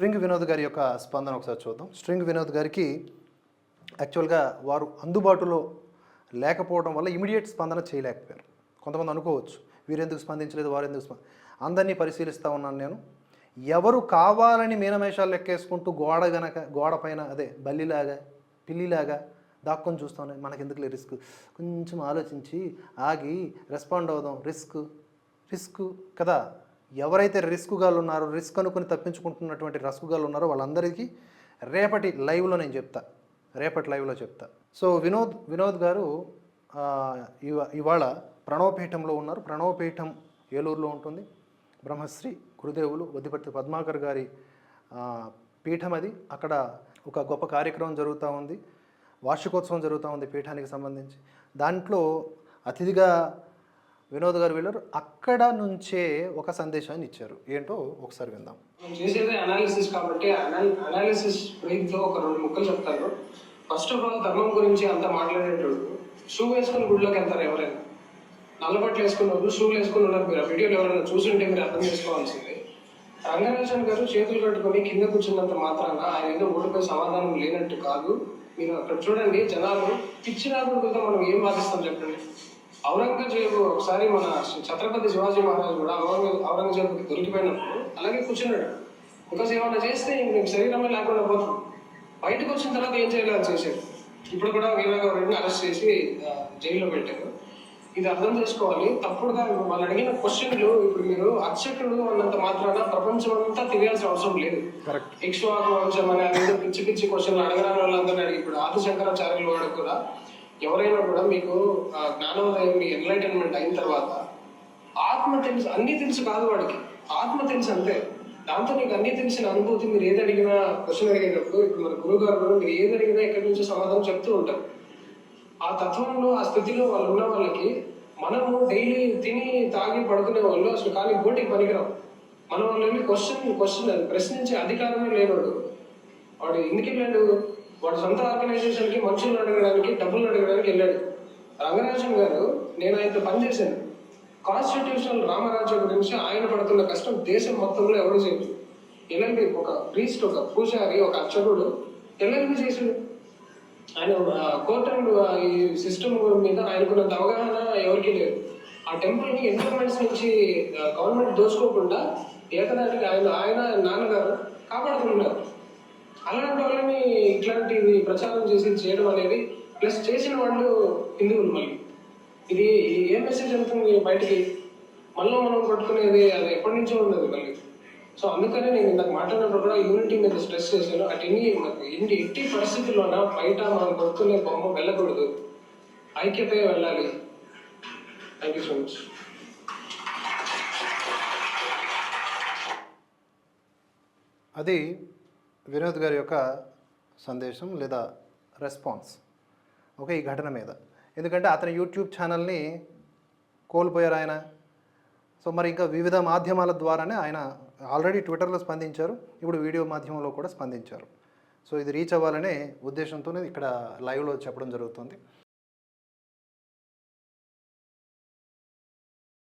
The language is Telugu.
స్ట్రింగ్ వినోద్ గారి యొక్క స్పందన ఒకసారి చూద్దాం. స్ట్రింగ్ వినోద్ గారికి యాక్చువల్గా వారు అందుబాటులో లేకపోవడం వల్ల ఇమీడియట్ స్పందన చేయలేకపోయారు. కొంతమంది అనుకోవచ్చు వీరెందుకు స్పందించలేదు వారు ఎందుకు స్పంద అందరినీ పరిశీలిస్తూ ఉన్నాను నేను. ఎవరు కావాలని మీనమేషాలు లెక్కేసుకుంటూ గోడ గనక గోడ పైన అదే బల్లిలాగా పిల్లిలాగా దాక్కొని చూస్తాం మనకి ఎందుకు రిస్క్? కొంచెం ఆలోచించి ఆగి రెస్పాండ్ అవుదాం. రిస్క్ రిస్క్ కదా? ఎవరైతే రిస్క్ గాలు ఉన్నారో రిస్క్ అనుకుని తప్పించుకుంటున్నటువంటి రిస్క్ గాలు ఉన్నారో వాళ్ళందరికీ రేపటి లైవ్లో నేను చెప్తా. రేపటి లైవ్లో చెప్తా. సో వినోద్ వినోద్ గారు ఇవా ఇవాళ ప్రణవపీఠంలో ఉన్నారు. ప్రణవపీఠం ఏలూరులో ఉంటుంది. బ్రహ్మశ్రీ గురుదేవులు వద్దిపర్తి పద్మాకర్ గారి పీఠం అది. అక్కడ ఒక గొప్ప కార్యక్రమం జరుగుతూ ఉంది. వార్షికోత్సవం జరుగుతూ ఉంది పీఠానికి సంబంధించి. దాంట్లో అతిథిగా వినోద్ గారు వెళ్ళారు అక్కడ నుంచే ఒక సందేశాన్ని ఇచ్చారు. ఏంటో ఒకసారి విందాం. చేసేది అనాలిసిస్ కాబట్టి అనాలిసిస్ బ్రీత్ ఒక రెండు ముక్కలు చెప్తాను. ఫస్ట్ ఆఫ్ ఆల్ ధర్మం గురించి అంత మాట్లాడేటోడు. షూ వేసుకుని గుడిలోకి వెళ్తారు ఎవరైనా. నల్లబట్టలు వేసుకున్నారు వాళ్ళు షూలు వేసుకుని ఉన్నారు మీరు. ఆ వీడియోలు ఎవరైనా చూసుంటే మీరు అర్థం చేసుకోవాల్సింది. రంగరాజన్ గారు చేతులు కట్టుకొని కింద కూర్చున్నంత మాత్రాన ఆయన ఏదో ఓటుపై సమాధానం లేనట్టు కాదు. మీరు అక్కడ చూడండి జనాలు పిచ్చి రాకుండా మనం ఏం వాదిస్తాం చెప్పండి. ఔరంగజేబు ఒకసారి మన ఛత్రపతి శివాజీ మహారాజు కూడా ఔరంగ ఔరంగజేబుకి దొరికిపోయినప్పుడు అలాగే కూర్చున్నాడు. బికాస్ ఏమన్నా చేస్తే ఇంక శరీరమే లేకుండా పోతుంది బయటకు వచ్చిన తర్వాత ఏం చేయాలో అది చేశాడు. ఇప్పుడు కూడా వీరగౌరెడ్డిని అరెస్ట్ చేసి జైల్లో పెట్టారు ఇది అర్థం చేసుకోవాలి. తప్పుడుగా వాళ్ళు అడిగిన క్వశ్చన్లు ఇప్పుడు మీరు అర్చకుడు అన్నంత మాత్రాన ప్రపంచం అంతా తెలియాల్సిన అవసరం లేదు. కరెక్ట్. ఇక్ష్వాకు వంశం అని పిచ్చి పిచ్చి క్వశ్చన్లు అడగరాని వాళ్ళందరినీ అడిగి ఇప్పుడు ఆదిశంకరాచార్యులు వాడు కూడా ఎవరైనా కూడా మీకు ఆ, జ్ఞానోదయం మీ ఎన్లైటన్మెంట్ అయిన తర్వాత ఆత్మ తెలుసు అన్నీ తెలుసు కాదు వాడికి. ఆత్మ తెలుసు అంతే. దాంతో నీకు అన్ని తెలిసిన అనుభూతి మీరు ఏది అడిగినా క్వశ్చన్ అడిగేటప్పుడు ఇప్పుడు మన గురువు గారు కూడా మీరు ఏది అడిగినా ఎక్కడి నుంచో సమాధానం చెప్తూ ఉంటారు. ఆ తత్వంలో ఆ స్థితిలో వాళ్ళు ఉన్న వాళ్ళకి మనము డైలీ తిని తాగి పడుకునే వాళ్ళు అసలు కానీ గోటికి పనికిరాం మన వాళ్ళని క్వశ్చన్ క్వశ్చన్ ప్రశ్నించే అధికారమే లేనివాడు వాడు ఎందుకు వెళ్ళాడు? వాడు సొంత ఆర్గనైజేషన్కి మనుషులను అడగడానికి డబ్బులు అడగడానికి వెళ్ళాడు. రంగరాజన్ గారు నేను ఆయనతో పనిచేశాను కాన్స్టిట్యూషనల్ రామరాజ్యం గురించి ఆయన పడుతున్న కష్టం దేశం మొత్తంలో ఎవరు చేయదు. ఎల్ఎల్బి ఒక ప్రీస్ట్ ఒక పూజారి ఒక అర్చకుడు ఎల్ఎల్బి చేసాడు ఆయన కోర్ట్ అండ్ ఈ సిస్టమ్ మీద ఆయనకున్నంత అవగాహన ఎవరికీ లేదు. ఆ టెంపుల్ని ని నుంచి గవర్నమెంట్ దోచుకోకుండా ఏకదానికి ఆయన ఆయన నాన్నగారు చేసి చేయడం అనేది ప్లస్ చేసిన వాళ్ళు హిందువులు మళ్ళీ. ఇది ఏ మెసేజ్ వెళ్తుంది బయటికి? మళ్ళీ మనం పట్టుకునేది అది ఎప్పటి నుంచో ఉన్నది మళ్ళీ. సో అందుకనే నేను ఇందాక మాట్లాడినప్పుడు కూడా యూనిటీ మీద స్ట్రెస్ చేశాను. అటు ఎన్ని ఎన్ని ఎట్టి పరిస్థితుల్లోన బయట మనం కొడుకునే బొమ్మ వెళ్ళకూడదు. ఐక్యత వెళ్ళాలి. థ్యాంక్ యూ సో మచ్ అది వినోద్ గారి యొక్క సందేశం లేదా రెస్పాన్స్. ఓకే ఈ ఘటన మీద. ఎందుకంటే అతని యూట్యూబ్ ఛానల్ని కోల్పోయారు ఆయన. సో మరి ఇంకా వివిధ మాధ్యమాల ద్వారానే ఆయన ఆల్రెడీ ట్విట్టర్లో స్పందించారు. ఇప్పుడు వీడియో మాధ్యమంలో కూడా స్పందించారు. సో ఇది రీచ్ అవ్వాలనే ఉద్దేశంతోనే ఇక్కడ లైవ్లో చెప్పడం జరుగుతుంది.